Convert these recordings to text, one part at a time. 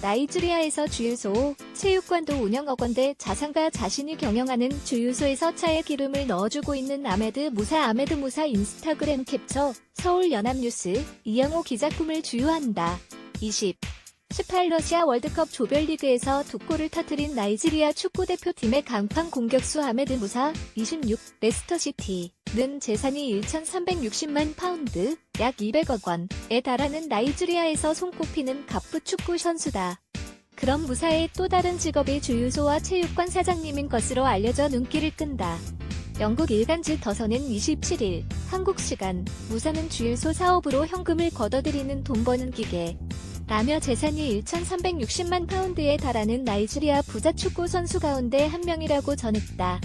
나이지리아에서 주유소, 체육관도 운영하건대 자산가 자신이 경영하는 주유소에서 차에 기름을 넣어주고 있는 아메드 무사 아메드 무사 인스타그램 캡처 서울 연합뉴스 이영호 기자 꿈을 주유한다. 20. 18 러시아 월드컵 조별리그에서 두 골을 터뜨린 나이지리아 축구대표팀의 강판 공격수 아메드 무사 26 레스터시티 는 재산이 1,360만 파운드 약 200억 원에 달하는 나이지리아에서 손꼽히는 갑부 축구 선수다. 그런 무사의 또 다른 직업이 주유소와 체육관 사장님인 것으로 알려져 눈길을 끈다. 영국 일간지 더선은 27일 한국 시간 무사는 주유소 사업으로 현금을 걷어들이는 돈 버는 기계 라며 재산이 1,360만 파운드에 달하는 나이지리아 부자 축구 선수 가운데 한 명이라고 전했다.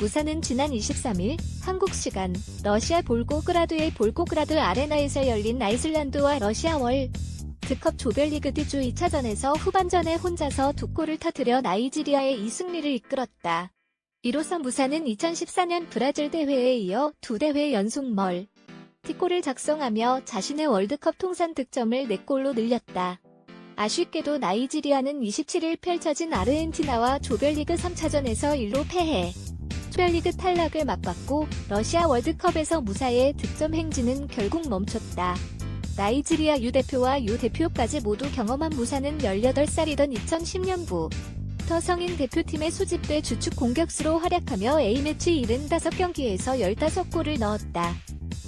무사는 지난 23일 한국 시간 러시아 볼고그라드의 볼고그라드 아레나에서 열린 아이슬란드와 러시아 월 드컵 조별리그 D조 2차전에서 후반전에 혼자서 두 골을 터뜨려 나이지리아의 2승리를 이끌었다. 이로써 무사는 2014년 브라질 대회에 이어 두 대회 연속 멀 티골을 작성하며 자신의 월드컵 통산 득점을 4골로 늘렸다. 아쉽게도 나이지리아는 27일 펼쳐진 아르헨티나와 조별리그 3차전에서 1로 패해 조별리그 탈락을 맞받고 러시아 월드컵에서 무사의 득점 행진은 결국 멈췄다. 나이지리아 U대표와 U대표까지 모두 경험한 무사는 18살이던 2010년부 터 성인 대표팀에 소집돼 주축 공격수로 활약하며 A매치 75경기에서 15골을 넣었다.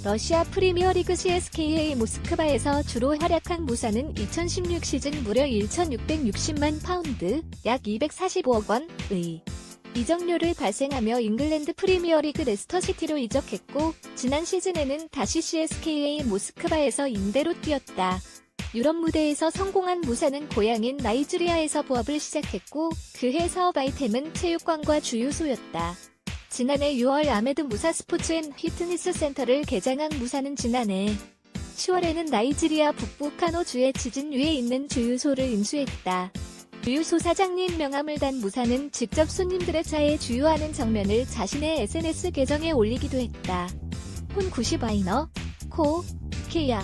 러시아 프리미어리그 CSKA 모스크바에서 주로 활약한 무사는 2016 시즌 무려 1,660만 파운드, 약 245억 원의 이적료를 발생하며 잉글랜드 프리미어리그 레스터시티로 이적했고 지난 시즌에는 다시 CSKA 모스크바에서 임대로 뛰었다. 유럽 무대에서 성공한 무사는 고향인 나이지리아에서 부업을 시작했고 그해 사업 아이템은 체육관과 주유소였다. 지난해 6월 아메드 무사 스포츠 앤 피트니스 센터를 개장한 무사는 지난해 10월에는 나이지리아 북부 카노주의 지진 위에 있는 주유소를 인수했다. 주유소 사장님 명함을 단 무사는 직접 손님들의 차에 주유하는 장면을 자신의 SNS 계정에 올리기도 했다. 혼 90와이너, 코, 케야,